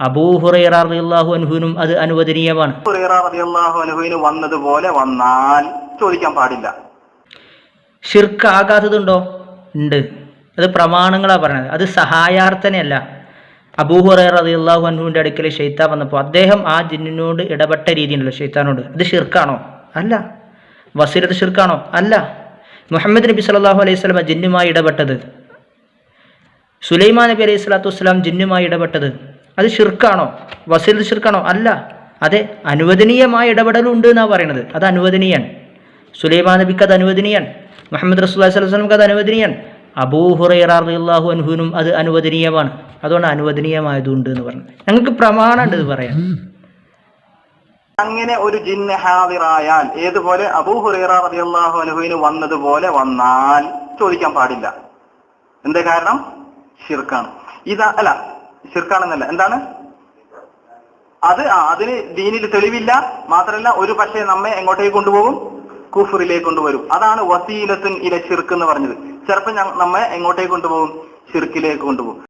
അബൂഹുറൈറാഹു അൻഹുവിനും അത് അനുവദനീയമാണ്. ഹുറൈറ റളിയല്ലാഹു അൻഹുവിന് വന്നതുപോലെ വന്നാൽ ചോദിക്കാൻ പാടില്ല. ഷിർക്ക് ആകാത്തതുണ്ടോ? ഉണ്ട്. അത് പ്രമാണങ്ങളാ പറഞ്ഞത്. അത് സഹായാർത്ഥനയല്ല. അബൂഹുറൈറ റളിയല്ലാഹു അൻഹുവിന്റെ അടുക്കൽ ഷെയ്ത്താൻ വന്നപ്പോൾ അദ്ദേഹം ആ ജിന്നിനോട് ഇടപെട്ട രീതിയുണ്ടല്ലോ ഷെയ്ത്താനോട് അത് ഷിർക്കാണോ അല്ല. വസീലത്ത് ഷിർക്കാണോ അല്ല. മുഹമ്മദ് നബി സല്ലല്ലാഹു അലൈഹി സ്വലമ ജിന്നുമായി ഇടപെട്ടത്. സുലൈമാൻ നബി അലൈഹി സ്വലാത്തു വസ്സലാം ജിന്നുമായി ഇടപെട്ടത്. അത് ഷിർക്കാണോ വസീലത്ത് ഷിർക്കാണോ അല്ല. അതെ അനുവദനീയമായ ഇടപെടലുണ്ട് എന്നാണ് പറയുന്നത്. അത് അനുവദനീയാണ് സുലൈമാൻ നബിക്ക് അത് അനുവദനീയാണ് മുഹമ്മദ് വസ്ലമക്ക് അത് അനുവദനീയാണ് അബൂഹുറൈറാഹു അൻഹുവിനും അത് അനുവദനീയമാണ്. അതുകൊണ്ട് അനുവദനീയമായതുണ്ട് എന്ന് പറഞ്ഞു. ഞങ്ങൾക്ക് പ്രമാണമുണ്ട് ഇത് പറയാൻ. അങ്ങനെ ഒരു ജിന്ന് ഹാവിറായാൽ ഏതുപോലെ അബൂ ഹുറൈറ റളിയല്ലാഹു വന്നതുപോലെ വന്നാൽ ചോദിക്കാൻ പാടില്ല. എന്താ കാരണം? ഷിർക്കാണ് ഇതാ അല്ല ഷിർക്കാണെന്നല്ല എന്താണ്? അത് ആ അതിന് ദീനിൽ തെളിവില്ല. മാത്രല്ല ഒരു പക്ഷേ നമ്മെ എങ്ങോട്ടേക്ക് കൊണ്ടുപോകും? കുഫറിലേക്ക് കൊണ്ടുവരും. അതാണ് വസീലത്തുൻ ഇല ഷിർക്ക് എന്ന് പറഞ്ഞത്. ചിലപ്പോൾ നമ്മെ എങ്ങോട്ടേക്ക് കൊണ്ടുപോകും? ഷിർക്കിലേക്ക് കൊണ്ടുപോകും.